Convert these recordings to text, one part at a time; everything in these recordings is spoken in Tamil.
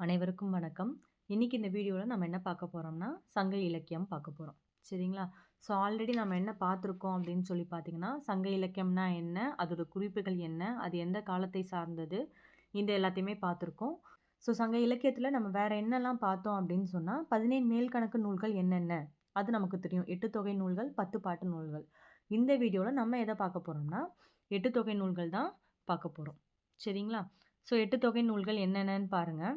அனைவருக்கும் வணக்கம். இன்னைக்கு இந்த வீடியோவில் நம்ம என்ன பார்க்க போகிறோம்னா சங்க இலக்கியம் பார்க்க போகிறோம் சரிங்களா? ஸோ ஆல்ரெடி நம்ம என்ன பார்த்துருக்கோம் அப்படின்னு சொல்லி பார்த்தீங்கன்னா, சங்க இலக்கியம்னா என்ன? அதோட குறிப்புகள் என்ன? அது எந்த காலத்தை சார்ந்தது? இந்த எல்லாத்தையுமே பார்த்துருக்கோம். ஸோ சங்க இலக்கியத்தில் நம்ம வேறு என்னலாம் பார்த்தோம் அப்படின்னு சொன்னா, 17 மேல்கணக்கு நூல்கள் என்னென்ன? அது நமக்கு தெரியும். எட்டு தொகை நூல்கள், 10 பாட்டு நூல்கள். இந்த வீடியோவில் நம்ம எதை பார்க்க போகிறோம்னா எட்டு தொகை நூல்கள் தான் பார்க்க போகிறோம் சரிங்களா? ஸோ எட்டு தொகை நூல்கள் என்னென்னன்னு பாருங்கள்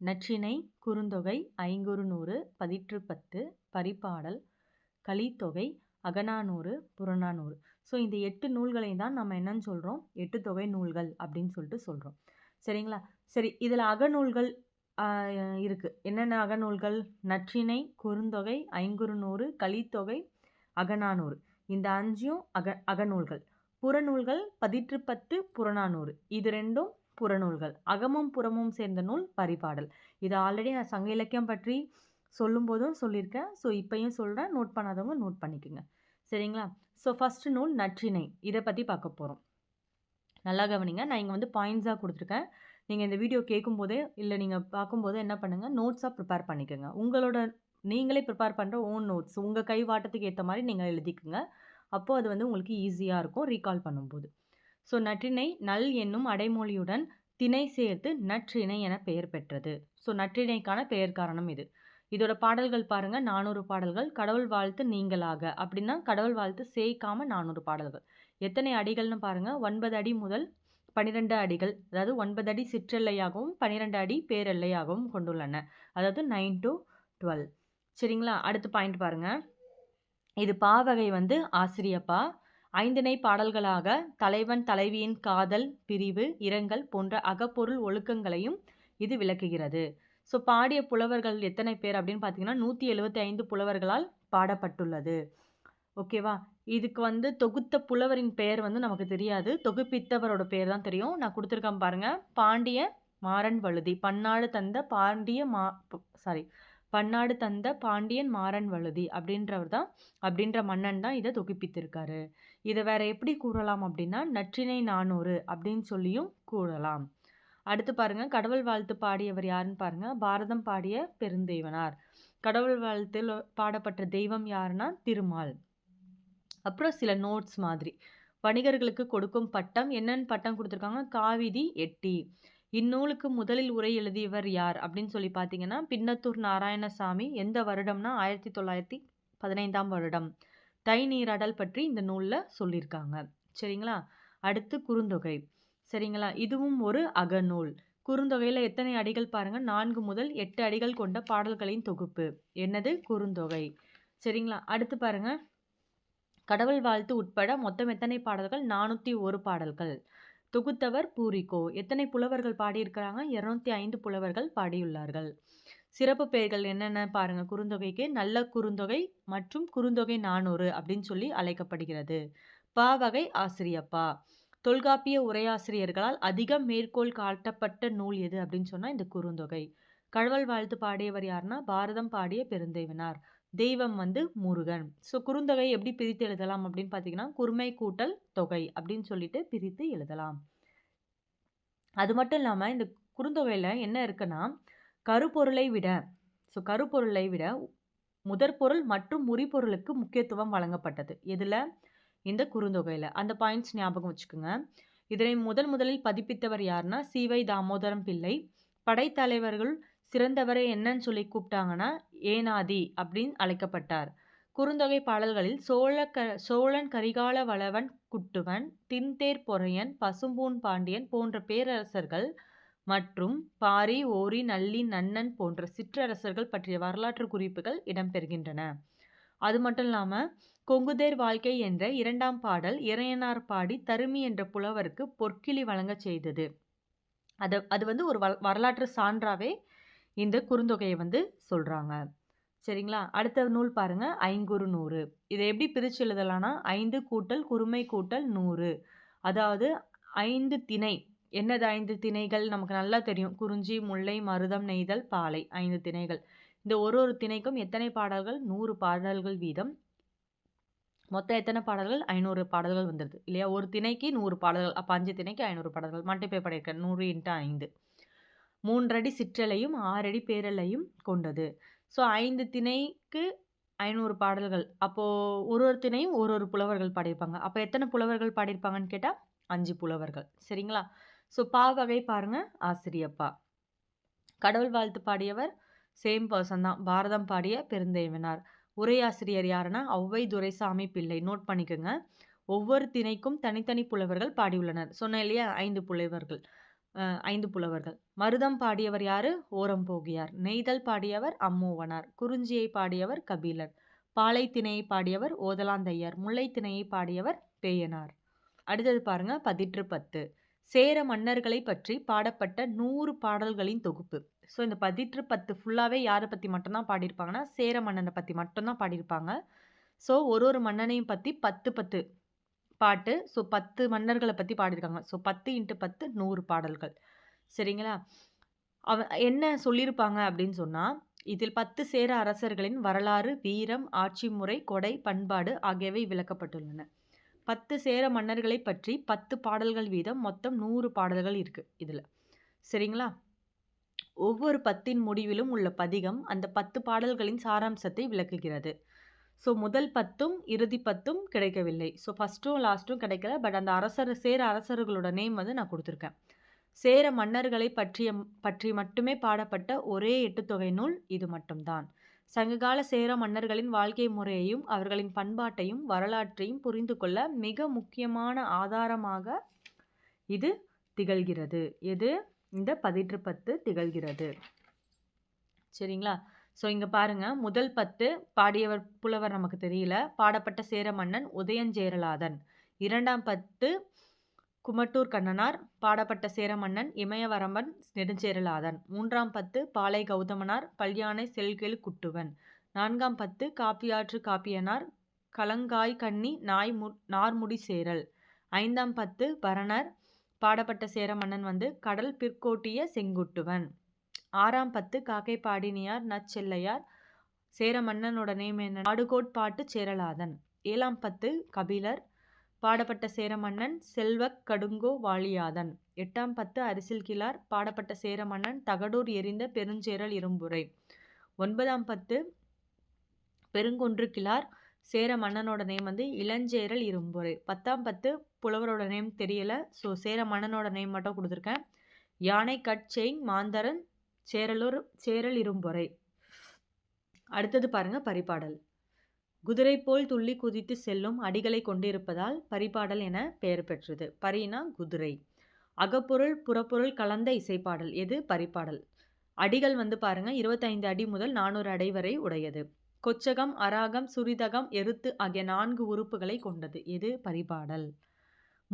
நற்றிணை, குறுந்தொகை, ஐங்குறுநூறு, பதிற்றுப்பத்து, பரிபாடல், கலித்தொகை, அகநானூறு, புறநானூறு. ஸோ இந்த எட்டு நூல்களையும் தான் நம்ம என்னன்னு சொல்கிறோம் எட்டு தொகை நூல்கள் அப்படின்னு சொல்லிட்டு சொல்கிறோம் சரிங்களா? சரி இதில் அகநூல்கள் இருக்குது என்னென்ன அகநூல்கள்? நற்றிணை, குறுந்தொகை, ஐங்குறுநூறு, கலித்தொகை, அகநானூறு. இந்த அஞ்சும் அக அகநூல்கள். புறநூல்கள் பதிற்றுப்பத்து, புறநானூறு. இது ரெண்டும் புறநூல்கள். அகமும் புறமும் சேர்ந்த நூல் பரிபாடல். இது ஆல்ரெடி நான் சங்க இலக்கியம் பற்றி சொல்லும்போதும் சொல்லியிருக்கேன். ஸோ இப்பையும் சொல்கிறேன் நோட் பண்ணாதவங்க நோட் பண்ணிக்கங்க. சரிங்களா? ஸோ ஃபஸ்ட்டு நூல் நற்றிணை. இதை பற்றி பார்க்க போகிறோம் நல்லா கவனிங்க. நான் இங்கே வந்து பாயிண்ட்ஸாக கொடுத்துருக்கேன் நீங்கள் இந்த வீடியோ கேட்கும்போதே, இல்லை நீங்கள் பார்க்கும்போதே என்ன பண்ணுங்கள் நோட்ஸாக ப்ரிப்பேர் பண்ணிக்கோங்க உங்களோட நீங்களே ப்ரிப்பேர் பண்ணுற ஓன் நோட்ஸ். உங்கள் கை வாட்டத்துக்கு ஏற்ற மாதிரி நீங்கள் எழுதிக்குங்க அப்போது அது வந்து உங்களுக்கு ஈஸியாக இருக்கும் ரீகால் பண்ணும்போது. ஸோ நற்றிணை நல் என்னும் அடைமொழியுடன் திணை சேர்த்து நற்றிணை என பெயர் பெற்றது. ஸோ நற்றிணைக்கான பெயர் காரணம் இது. இதோட பாடல்கள் பாருங்கள் நானூறு பாடல்கள். கடவுள் வாழ்த்து நீங்களாக அப்படின்னா, கடவுள் வாழ்த்து சேர்க்காம 400 பாடல்கள். எத்தனை அடிகள்னு பாருங்கள் ஒன்பது அடி முதல் 12 அடிகள். அதாவது ஒன்பது அடி சிற்றெல்லையாகவும், 12 அடி பேரெல்லையாகவும் கொண்டுள்ளன. அதாவது நைன் டூ 12. சரிங்களா? அடுத்து பாயிண்ட் பாருங்கள் இது பாவகை வந்து ஆசிரியப்பா. ஐந்திணை பாடல்களாக தலைவன் தலைவியின் காதல், பிரிவு, இரங்கல் போன்ற அகப்பொருள் ஒழுக்கங்களையும் இது விளக்குகிறது. ஸோ பாடிய புலவர்கள் எத்தனை பேர் அப்படின்னு பார்த்தீங்கன்னா, 175 புலவர்களால் பாடப்பட்டுள்ளது. ஓகேவா? இதுக்கு வந்து தொகுத்த புலவரின் பெயர் வந்து நமக்கு தெரியாது. தொகுப்பித்தவரோட பெயர் தான் தெரியும். நான் கொடுத்துருக்கேன் பாருங்க. பாண்டிய மாறன் வழுதி. பன்னாடு தந்த பாண்டிய மா சாரி பன்னாடு தந்த பாண்டியன் மாறன் வழுதி அப்படின்றவர் தான் அப்படின்ற மன்னன் தான் இதை தொகுப்பித்திருக்காரு. இதை வேற எப்படி கூறலாம் அப்படின்னா, நற்றினை நானூறு அப்படின்னு சொல்லியும் கூறலாம். அடுத்து பாருங்க. கடவுள் வாழ்த்து பாடியவர் யாருன்னு பாருங்க. பாரதம் பாடிய பெருந்தேவனார். கடவுள் வாழ்த்தில் பாடப்பட்ட தெய்வம் யாருன்னா, திருமால். அப்புறம் சில நோட்ஸ் மாதிரி. வணிகர்களுக்கு கொடுக்கும் பட்டம் என்னென்னு பட்டம் கொடுத்துருக்காங்க காவிதி எட்டி. இந்நூலுக்கு முதலில் உரை எழுதியவர் யார் அப்படின்னு சொல்லி பார்த்தீங்கன்னா, பின்னத்தூர் நாராயணசாமி. எந்த வருடம்னா 1915ஆம் வருடம். தை நீராடல் பற்றி இந்த நூலில் சொல்லியிருக்காங்க. சரிங்களா? அடுத்து குறுந்தொகை. சரிங்களா? இதுவும் ஒரு அகநூல். குறுந்தொகையில் எத்தனை அடிகள் பாருங்கள் நான்கு முதல் எட்டு அடிகள் கொண்ட பாடல்களின் தொகுப்பு. என்னது? குறுந்தொகை. சரிங்களா? அடுத்து பாருங்க. கடவுள் வாழ்த்து உட்பட மொத்தம் எத்தனை பாடல்கள்? 401 பாடல்கள். தொகுத்தவர் பூரிகோ. எத்தனை புலவர்கள் பாடியிருக்கிறாங்க? 205 புலவர்கள் பாடியுள்ளார்கள். சிறப்பு பெயர்கள் என்னென்ன பாருங்க குறுந்தொகைக்கு. நல்ல குறுந்தொகை மற்றும் குறுந்தொகை 400 அப்படின்னு சொல்லி அழைக்கப்படுகிறது. பாவகை ஆசிரியப்பா. தொல்காப்பிய உரையாசிரியர்களால் அதிகம் மேற்கோள் காட்டப்பட்ட நூல் எது அப்படின்னு சொன்னால் இந்த குறுந்தொகை. கடவுள் வாழ்த்து பாடியவர் யாருன்னா, பாரதம் பாடிய பெருந்தேவனார். தெய்வம் வந்து முருகன். ஸோ குறுந்தொகை எப்படி பிரித்து எழுதலாம் அப்படின்னு பார்த்தீங்கன்னா, குறுமை கூட்டல் தொகை அப்படின்னு சொல்லிட்டு பிரித்து எழுதலாம். அது மட்டும் இல்லாமல் இந்த குறுந்தொகையில் என்ன இருக்குன்னா, கருப்பொருளை விட ஸோ கருப்பொருளை விட முதற்பொருள் மற்றும் முறிப்பொருளுக்கு முக்கியத்துவம் வழங்கப்பட்டது. இதில் இந்த குறுந்தொகையில் அந்த பாயிண்ட்ஸ் ஞாபகம் வச்சுக்கோங்க. இதனை முதல் முதலில் பதிப்பித்தவர் யாருன்னா, சி.வை. தாமோதரம் பிள்ளை. படைத்தலைவர்கள் சிறந்தவரை என்னன்னு சொல்லி கூப்பிட்டாங்கன்னா, ஏனாதி அப்படின்னு அழைக்கப்பட்டார். குறுந்தொகை பாடல்களில் சோழ க சோழன் கரிகால வளவன் குட்டுவன், தின்தேர் பொறையன், பசும்பூன் பாண்டியன் போன்ற பேரரசர்கள் மற்றும் பாரி, ஓரி, நல்லி, நன்னன் போன்ற சிற்றரசர்கள் பற்றிய வரலாற்று குறிப்புகள் இடம்பெறுகின்றன. அது மட்டும் இல்லாமல் கொங்குதேர் வாழ்க்கை என்ற இரண்டாம் பாடல் இறையனார் பாடி தருமி என்ற புலவருக்கு பொற்கிளி வழங்கச் செய்தது. அது அது வந்து ஒரு வ வரலாற்று சான்றாவே இந்த குறுந்தொகையை வந்து சொல்கிறாங்க சரிங்களா? அடுத்த நூல் பாருங்கள் ஐங்குறு நூறு இதை எப்படி பிரிச்சு எழுதலாம்னா, ஐந்து கூட்டல் குறுமை கூட்டல் நூறு அதாவது ஐந்து திணை. என்னது ஐந்து திணைகள்? நமக்கு நல்லா தெரியும். குறிஞ்சி, முல்லை, மருதம், நெய்தல், பாலை. ஐந்து திணைகள். இந்த ஒரு ஒரு திணைக்கும் எத்தனை பாடல்கள்? நூறு பாடல்கள் வீதம். மொத்தம் எத்தனை பாடல்கள்? ஐநூறு பாடல்கள் வந்துடுது இல்லையா? ஒரு திணைக்கு நூறு பாடல்கள். அப்போ அஞ்சு திணைக்கு ஐநூறு பாடல்கள். மல்டிப்ளை பண்ணியிருக்கேன். நூறு இன்ட்டு ஐந்து மூன்றடி சிற்றலையும் ஆறடி பேரலையும் கொண்டது. ஸோ ஐந்து திணைக்கு ஐநூறு பாடல்கள். அப்போது ஒரு ஒரு திணையும் ஒரு ஒரு புலவர்கள் பாடியிருப்பாங்க. அப்போ எத்தனை புலவர்கள் பாடியிருப்பாங்கன்னு கேட்டால் அஞ்சு புலவர்கள். சரிங்களா? ஸோ பா வகை பாருங்கள் ஆசிரியப்பா. கடவுள் வாழ்த்து பாடியவர் சேம் பர்சன் தான். பாரதம் பாடிய பெருந்தேவனார். உரையாசிரியர் யாருன்னா ஔவை துரைசாமி பிள்ளை. நோட் பண்ணிக்கோங்க. ஒவ்வொரு திணைக்கும் தனித்தனி புலவர்கள் பாடியுள்ளனர். சொன்னேன் இல்லையா? ஐந்து புலவர்கள். ஐந்து புலவர்கள். மருதம் பாடியவர் யாரு? ஓரம் போகியார். நெய்தல் பாடியவர் அம்மூவனார். குறிஞ்சியை பாடியவர் கபிலர். பாலை திணையை பாடியவர் ஓதலாந்தையர். முல்லை திணையை பாடியவர் பேயனார். அடுத்தது பாருங்க பதிற்று பத்து. சேர மன்னர்களை பற்றி பாடப்பட்ட நூறு பாடல்களின் தொகுப்பு. ஸோ இந்த பதிற்று பத்து ஃபுல்லாகவே யாரை பற்றி மட்டும்தான் பாடியிருப்பாங்கன்னா சேர மன்னனை பற்றி மட்டும்தான் பாடியிருப்பாங்க. ஸோ ஒரு ஒரு மன்னனையும் பற்றி பத்து பத்து பாட்டு. ஸோ பத்து மன்னர்களை பற்றி பாடியிருக்காங்க. ஸோ பத்து இன்ட்டு பத்து நூறு பாடல்கள். சரிங்களா? அவ என்ன சொல்லியிருப்பாங்க அப்படின்னு சொன்னால் இதில் பத்து சேர அரசர்களின் வரலாறு வீரம் ஆட்சி முறை கொடை பண்பாடு ஆகியவை விளக்கப்பட்டுள்ளன. பத்து சேர மன்னர்களை பற்றி பத்து பாடல்கள் வீதம் மொத்தம் நூறு பாடல்கள் இருக்குது இதில். சரிங்களா? ஒவ்வொரு பத்தின் முடிவிலும் உள்ள பதிகம் அந்த பத்து பாடல்களின் சாராம்சத்தை விளக்குகிறது. ஸோ முதல் பத்தும் இறுதி பத்தும் கிடைக்கவில்லை. ஸோ ஃபஸ்ட்டும் லாஸ்ட்டும் கிடைக்கல. பட் அந்த அரசர் சேர அரசர்களோட நேம் வந்து நான் கொடுத்துருக்கேன். சேர மன்னர்களை பற்றிய பற்றி மட்டுமே பாடப்பட்ட ஒரே எட்டுத்தொகை நூல் இது மட்டும்தான். சங்ககால சேர மன்னர்களின் வாழ்க்கை முறையையும் அவர்களின் பண்பாட்டையும் வரலாற்றையும் புரிந்து கொள்ள மிக முக்கியமான ஆதாரமாக இது திகழ்கிறது. எது? இந்த பதிற்று பத்து திகழ்கிறது. சரிங்களா? ஸோ இங்கே பாருங்கள் முதல் பத்து பாடியவர் புலவர் நமக்கு தெரியல. பாடப்பட்ட சேர மன்னன் உதயஞ்சேரலாதன். இரண்டாம் பத்து குமட்டூர் கண்ணனார். பாடப்பட்ட சேர மன்னன் இமயவரம்பன் நெடுஞ்சேரலாதன். மூன்றாம் பத்து பாலை கௌதமனார் பல்யானை செல்கெழு குட்டுவன். நான்காம் பத்து காப்பியாற்று காப்பியனார் கலங்காய் கண்ணி நாய் மு நார்முடி சேரல். ஐந்தாம் பத்து பரணர். பாடப்பட்ட சேர மன்னன் வந்து கடல் பிற்கோட்டிய செங்குட்டுவன். ஆறாம் பத்து காக்கை பாடினியார் நச்செல்லையார் சேர மன்னனோட நேம் என்ன? நாடுகோட் பாட்டு சேரலாதன். ஏழாம் பத்து கபிலர் பாடப்பட்ட சேர மன்னன் செல்வக் கடுங்கோ வாழியாதன். எட்டாம் பத்து அரிசில் கிளார் பாடப்பட்ட சேர மன்னன் தகடூர் எரிந்த பெருஞ்சேரல் இரும்புரை. ஒன்பதாம் பத்து பெருங்கொன்று கிளார் சேர மன்னனோட நேம் வந்து இளஞ்சேரல் இரும்புரை. பத்தாம் பத்து புலவரோட நேம் தெரியல. ஸோ சேர மன்னனோட நேம் மட்டும் கொடுத்துருக்கேன். யானை கட் செயின் மாந்தரன் சேரலூர் சேரல் இரும்பொறை அடுத்தது பாருங்க பரிபாடல். குதிரை போல் துள்ளி குதித்து செல்லும் அடிகளை கொண்டிருப்பதால் பரிபாடல் என பெயர் பெற்றது. பரினா குதிரை. அகப்பொருள் புறப்பொருள் கலந்த இசைப்பாடல். எது? பரிபாடல். அடிகள் வந்து பாருங்க இருபத்தைந்து அடி முதல் நானூறு அடி வரை உடையது. கொச்சகம் அராகம் சுரிதகம் எருத்து ஆகிய நான்கு உறுப்புகளை கொண்டது. எது? பரிபாடல்.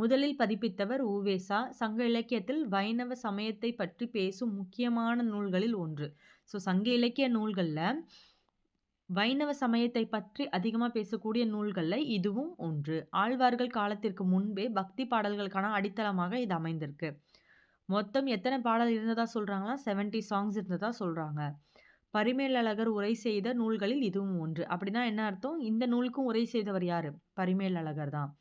முதலில் பதிப்பித்தவர் ஊவேசா. சங்க இலக்கியத்தில் வைணவ சமயத்தை பற்றி பேசும் முக்கியமான நூல்களில் ஒன்று. ஸோ சங்க இலக்கிய நூல்களில் வைணவ சமயத்தை பற்றி அதிகமாக பேசக்கூடிய நூல்களில் இதுவும் ஒன்று. ஆழ்வார்கள் காலத்திற்கு முன்பே பக்தி பாடல்களுக்கான அடித்தளமாக இது அமைந்திருக்கு. மொத்தம் எத்தனை பாடல் இருந்ததா சொல்கிறாங்களா செவன்ட்டி சாங்ஸ் இருந்ததா சொல்கிறாங்க பரிமேலழகர் உரை செய்த நூல்களில் இதுவும் ஒன்று. அப்படின்னா என்ன அர்த்தம்? இந்த நூலுக்கும் உரை செய்தவர் யார்? பரிமேலழகர் தான்.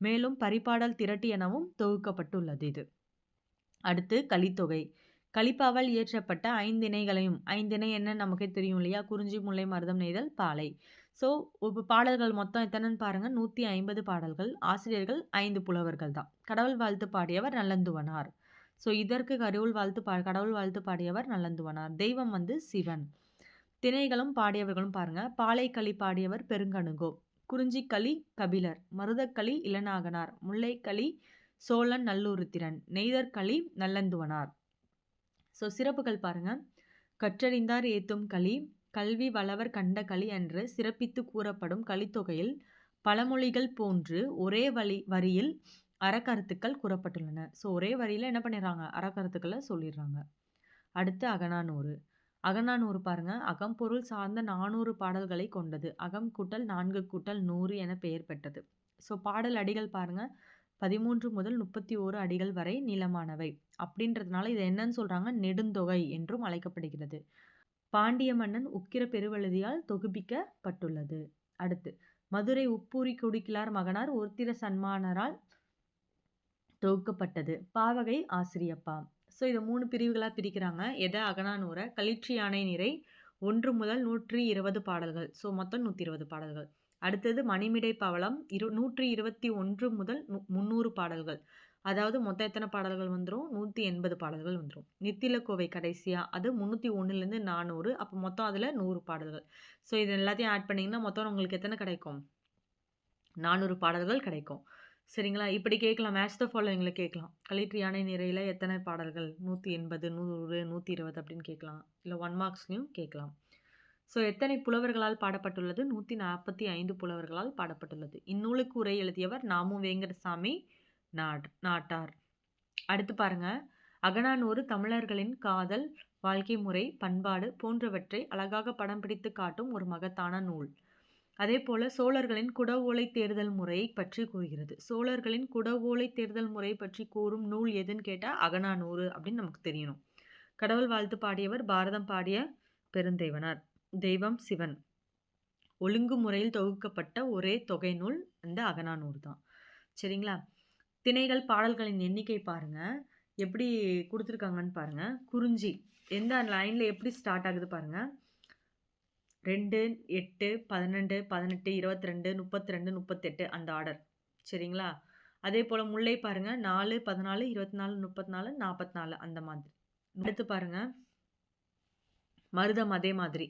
மேலும் பரிபாடல் திரட்டு எனவும் தொகுக்கப்பட்டுள்ளது இது. அடுத்து கலித்தொகை. கலிப்பாவால் இயற்றப்பட்ட ஐந்திணைகளையும் ஐந்திணை என்ன நமக்கே தெரியும் இல்லையா? குறிஞ்சி முல்லை மருதம் நெய்தல் பாலை. ஸோ இப்போ பாடல்கள் மொத்தம் எத்தனைன்னு பாருங்க. நூற்றி ஐம்பது பாடல்கள். ஆசிரியர்கள் ஐந்து புலவர்கள் தான். கடவுள் வாழ்த்து பாடியவர் நல்லந்துவனார். ஸோ இதற்கு கடவுள் வாழ்த்து பா கடவுள் வாழ்த்து பாடியவர் நல்லந்துவனார். தெய்வம் வந்து சிவன். திணைகளும் பாடியவர்களும் பாருங்க. பாலைக்களி பாடியவர் பெருங்கணுகோ குறிஞ்சிக்களி கபிலர் மருதக்களி இளநாகனார் முல்லைக்களி சோழன் நல்லூருத்திரன் நெய்தற்களி நல்லந்துவனார். ஸோ சிறப்புகள் பாருங்க. கற்றறிந்தார் ஏத்தும் களி கல்வி வளவர் கண்ட களி என்று சிறப்பித்து கூறப்படும் கலித்தொகையில் பழமொழிகள் போன்று ஒரே வழி வரியில் அறக்கருத்துக்கள் கூறப்பட்டுள்ளன. ஸோ ஒரே வரியில் என்ன பண்ணிடுறாங்க? அறக்கருத்துக்களை சொல்லிடுறாங்க. அடுத்து அகனானூறு அகநானூறு பாருங்க. அகம்பொருள் சார்ந்த நானூறு பாடல்களை கொண்டது. அகம் கூட்டல் நான்கு கூட்டல் நூறு என பெயர் பெற்றது. ஸோ பாடல் அடிகள் பாருங்க. பதிமூன்று முதல் முப்பத்தி ஓரு அடிகள் வரை நீளமானவை. அப்படின்றதுனால இதை என்னன்னு சொல்றாங்க? நெடுந்தொகை என்றும் அழைக்கப்படுகிறது. பாண்டிய மன்னன் உக்கிர பெருவழுதியால் தொகுப்பிக்கப்பட்டுள்ளது. அடுத்து மதுரை உப்பூரி குடிக்கிலார் மகனார் ஒருத்திர சன்மானரால் தொகுக்கப்பட்டது. பாவகை ஆசிரியப்பா. ஸோ இதை மூணு பிரிவுகளாக பிரிக்கிறாங்க. எதை? அகனானூரை களிற்று யானை நிறை ஒன்று முதல் நூற்றி இருபது பாடல்கள். ஸோ மொத்தம் நூற்றி இருபது பாடல்கள். அடுத்தது மணிமிடை பவளம் இரு நூற்றி இருபத்தி ஒன்று முதல் முந்நூறு பாடல்கள். அதாவது மொத்தம் எத்தனை பாடல்கள் வந்துடும் நூற்றி எண்பது பாடல்கள் வந்துடும் நித்திலக்கோவை கடைசியாக அது முந்நூற்றி ஒன்றுலேருந்து நானூறு. அப்போ மொத்தம் அதில் நூறு பாடல்கள். ஸோ இது எல்லாத்தையும் ஆட் பண்ணிங்கன்னா மொத்தம் உங்களுக்கு எத்தனை கிடைக்கும்? நானூறு பாடல்கள் கிடைக்கும். சரிங்களா? இப்படி கேட்கலாம். மேட்ச் த ஃபாலோவிங்கில் கேட்கலாம். கலிற்று யானை நிறையில் எத்தனை பாடல்கள்? நூற்றி எண்பது நூறு நூற்றி இருபது அப்படின்னு கேட்கலாம். இல்லை ஒன் மார்க்ஸ்லையும் கேட்கலாம். ஸோ எத்தனை புலவர்களால் பாடப்பட்டுள்ளது? நூற்றி நாற்பத்தி ஐந்து புலவர்களால் பாடப்பட்டுள்ளது. இந்நூலுக்கு உரை எழுதியவர் நாமு வேங்கடசாமி நாட் நாட்டார். அடுத்து பாருங்கள் அகனானூறு தமிழர்களின் காதல் வாழ்க்கை முறை பண்பாடு போன்றவற்றை அழகாக படம் பிடித்து காட்டும் ஒரு மகத்தான நூல். அதே போல சோழர்களின் குடவோலை தேர்தல் முறையை பற்றி கூறுகிறது. சோழர்களின் குடவோலை தேர்தல் முறை பற்றி கூறும் நூல் எதுன்னு கேட்டால் அகனானூறு அப்படின்னு நமக்கு தெரியணும். கடவுள் வாழ்த்து பாடியவர் பாரதம் பாடிய பெருந்தெய்வனார் தெய்வம் சிவன். ஒழுங்கு முறையில் தொகுக்கப்பட்ட ஒரே தொகை நூல் அந்த அகனானூர் தான். சரிங்களா? திணைகள் பாடல்களின் எண்ணிக்கை பாருங்கள் எப்படி கொடுத்துருக்காங்கன்னு பாருங்கள் குறிஞ்சி. எந்த லைனில் எப்படி ஸ்டார்ட் ஆகுது பாருங்கள் ரெண்டு எட்டு பதினெண்டு பதினெட்டு இருபத்தி ரெண்டு முப்பத்தி ரெண்டு முப்பத்தெட்டு அந்த ஆர்டர் சரிங்களா? அதே போல் முல்லை பாருங்கள் நாலு பதினாலு இருபத்தி நாலு முப்பத்தி நாலு நாற்பத்தி நாலு அந்த மாதிரி. அடுத்து பாருங்கள் மருதம் அதே மாதிரி.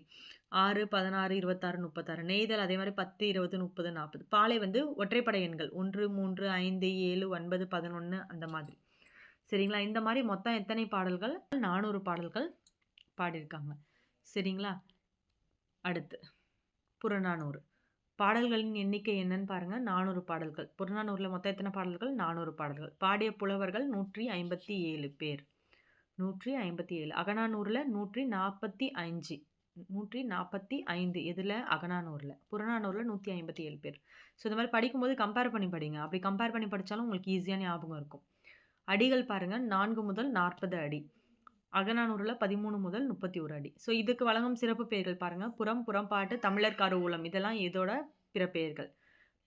ஆறு பதினாறு இருபத்தாறு முப்பத்தாறு. நெய்தல் அதே மாதிரி பத்து இருபது முப்பது நாற்பது பாலை வந்து ஒற்றைப்படை எண்கள். ஒன்று மூன்று ஐந்து ஏழு ஒன்பது பதினொன்று அந்த மாதிரி. சரிங்களா? இந்த மாதிரி மொத்தம் எத்தனை பாடல்கள்? நானூறு பாடல்கள் பாடியிருக்காங்க. சரிங்களா? அடுத்து புறநானூறு. பாடல்களின் எண்ணிக்கை என்னன்னு பாருங்கள் நானூறு பாடல்கள். புறநானூரில் மொத்தம் எத்தனை பாடல்கள்? நானூறு பாடல்கள். பாடிய புலவர்கள் நூற்றி ஐம்பத்தி ஏழு பேர். நூற்றி ஐம்பத்தி ஏழு. அகனானூரில் நூற்றி நாற்பத்தி அஞ்சு. நூற்றி நாற்பத்தி ஐந்து. எதில்? அகனானூரில் புறநானூரில் நூற்றி ஐம்பத்தி ஏழு பேர். ஸோ இந்த மாதிரி படிக்கும்போது கம்பேர் பண்ணி படிங்க. அப்படி கம்பேர் பண்ணி படித்தாலும் உங்களுக்கு ஈஸியாக ஞாபகம் இருக்கும். அடிகள் பாருங்கள் நான்கு முதல் நாற்பது அடி. அகநானூரில் பதிமூணு முதல் முப்பத்தி ஒரு அடி. ஸோ இதுக்கு வழங்கும் சிறப்பு பெயர்கள் பாருங்கள் புறம் புறம்பாட்டு தமிழர் கருவூலம் இதெல்லாம் இதோட பிற பெயர்கள்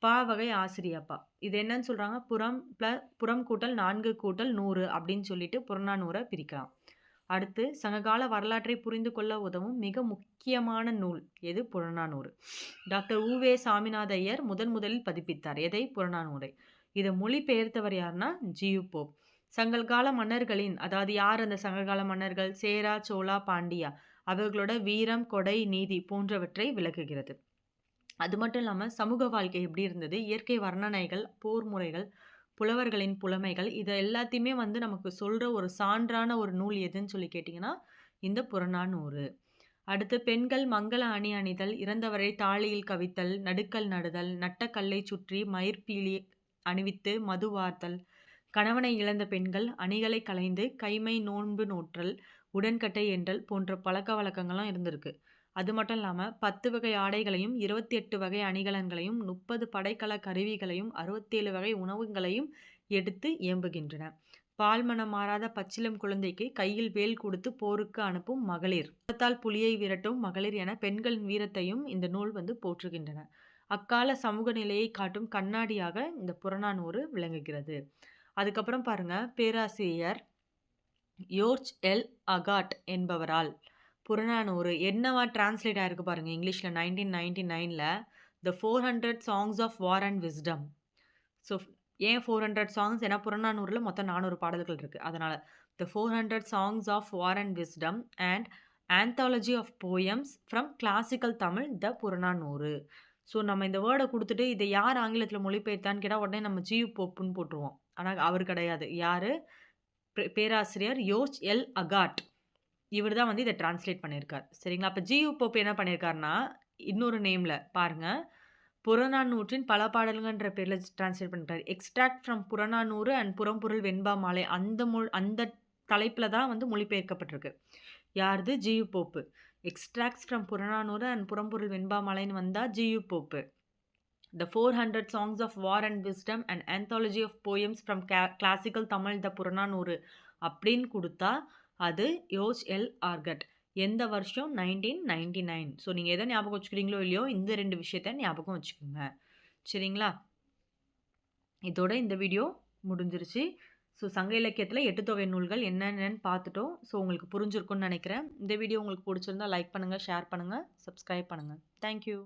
பா வகை ஆசிரியப்பா. இது என்னன்னு சொல்கிறாங்க புறம் ப்ள புறம் கூட்டல் நான்கு கூட்டல் நூறு அப்படின்னு சொல்லிட்டு புறநானூரை பிரிக்கலாம். அடுத்து சங்ககால வரலாற்றை புரிந்து கொள்ள உதவும் மிக முக்கியமான நூல் எது? புறநானூறு. டாக்டர் உவே சாமிநாத ஐயர் முதன் முதலில் பதிப்பித்தார். எதை? புறநானூரை. இதை மொழிபெயர்த்தவர் யாருன்னா? G U Pope. சங்ககால மன்னர்களின் அதாவது யார் அந்த சங்ககால மன்னர்கள்? சேரா சோழா பாண்டியா. அவர்களோட வீரம் கொடை நீதி போன்றவற்றை விளக்குகிறது. அது மட்டும் இல்லாமல் சமூக வாழ்க்கை எப்படி இருந்தது? இயற்கை வர்ணனைகள் போர் முறைகள் புலவர்களின் புலமைகள் இதை எல்லாத்தையுமே வந்து நமக்கு சொல்கிற ஒரு சான்றான ஒரு நூல் எதுன்னு சொல்லி கேட்டிங்கன்னா இந்த புறநானூறு. அடுத்து பெண்கள் மங்கள அணி அணிதல் இறந்தவரை தாளியில் கவித்தல் நடுக்கல் நடுதல் நட்டக்கல்லை சுற்றி மயிர்பீலி அணிவித்து மது வார்த்தல் கணவனை இழந்த பெண்கள் அணிகளை கலைந்து கைமை நோன்பு நோற்றல் உடன்கட்டை என்றல் போன்ற பழக்க வழக்கங்களும் இருந்திருக்கு. அது மட்டும் இல்லாமல் பத்து வகை ஆடைகளையும் இருபத்தி எட்டு வகை அணிகலன்களையும் முப்பது படைக்கல கருவிகளையும் அறுபத்தேழு வகை உணவுகளையும் எடுத்து இயம்புகின்றன பால்மனம் மாறாத பச்சிலம் குழந்தைக்கு கையில் வேல் கொடுத்து போருக்கு அனுப்பும் மகளிர். குலத்தால் புலியை விரட்டும் மகளிர் என பெண்களின் வீரத்தையும் இந்த நூல் வந்து போற்றுகின்றன. அக்கால சமூக நிலையை காட்டும் கண்ணாடியாக இந்த புறநானூறு விளங்குகிறது. அதுக்கப்புறம் பாருங்கள் பேராசிரியர் யோர்ச் எல். அகாட் என்பவரால் புறநானூறு என்னவா டிரான்ஸ்லேட் ஆகிருக்கு பாருங்க இங்கிலீஷில் நைன்டீன் நைன்டி நைனில் the four hundred songs of war and wisdom so ஏன் ஃபோர் ஹண்ட்ரட் சாங்ஸ் ஏன்னா புறநானூரில் மொத்தம் நானூறு பாடல்கள் இருக்குது அதனால் the four hundred songs of war and wisdom and anthology of poems from classical Tamil the Purananuru so நம்ம இந்த வேர்டை கொடுத்துட்டு இதை யார் ஆங்கிலத்தில் மொழிபெயர்த்தான்னு கேட்டால் உடனே நம்ம ஜியு போப்புன்னு போட்டுருவோம். ஆனால் அவர் கிடையாது. யார்? பேராசிரியர் யோச் எல். அகாட். இவர் தான் வந்து இதை டிரான்ஸ்லேட் பண்ணியிருக்கார் சரிங்களா? அப்போ ஜி. போப் என்ன பண்ணியிருக்காருன்னா இன்னொரு நேமில் பாருங்கள் புறநானூற்றின் பல பாடல்கள்ன்ற பேரில் டிரான்ஸ்லேட் பண்ணிட்டார். Extract from Purananuru and Purapporul Venba Malai அந்த மொ அந்த தலைப்பில் தான் வந்து மொழிபெயர்க்கப்பட்டிருக்கு. யாருது? G U Pope. Extracts from Purananuru and Purapporul Venba மாலைன்னு வந்தால் G U Pope. The four hundred songs of war and wisdom and anthology of poems from classical Tamil the Purananuru அப்படின்னு கொடுத்தா அது யோஸ் எல் ஆர்கட் எந்த வருஷம்? நைன்டீன் நைன்டி நைன் ஸோ நீங்கள் எதை ஞாபகம் வச்சுக்கிறீங்களோ இல்லையோ இந்த ரெண்டு விஷயத்த ஞாபகம் வச்சுக்கோங்க. சரிங்களா? இதோட இந்த வீடியோ முடிஞ்சிருச்சு. ஸோ சங்க இலக்கியத்தில் எட்டு தொகை நூல்கள் என்னென்னு பார்த்துட்டோம். ஸோ உங்களுக்கு புரிஞ்சிருக்கும்னு நினைக்கிறேன். இந்த வீடியோ உங்களுக்கு பிடிச்சிருந்தா லைக் பண்ணுங்கள் ஷேர் பண்ணுங்கள் சப்ஸ்கிரைப் பண்ணுங்கள் தேங்க்யூ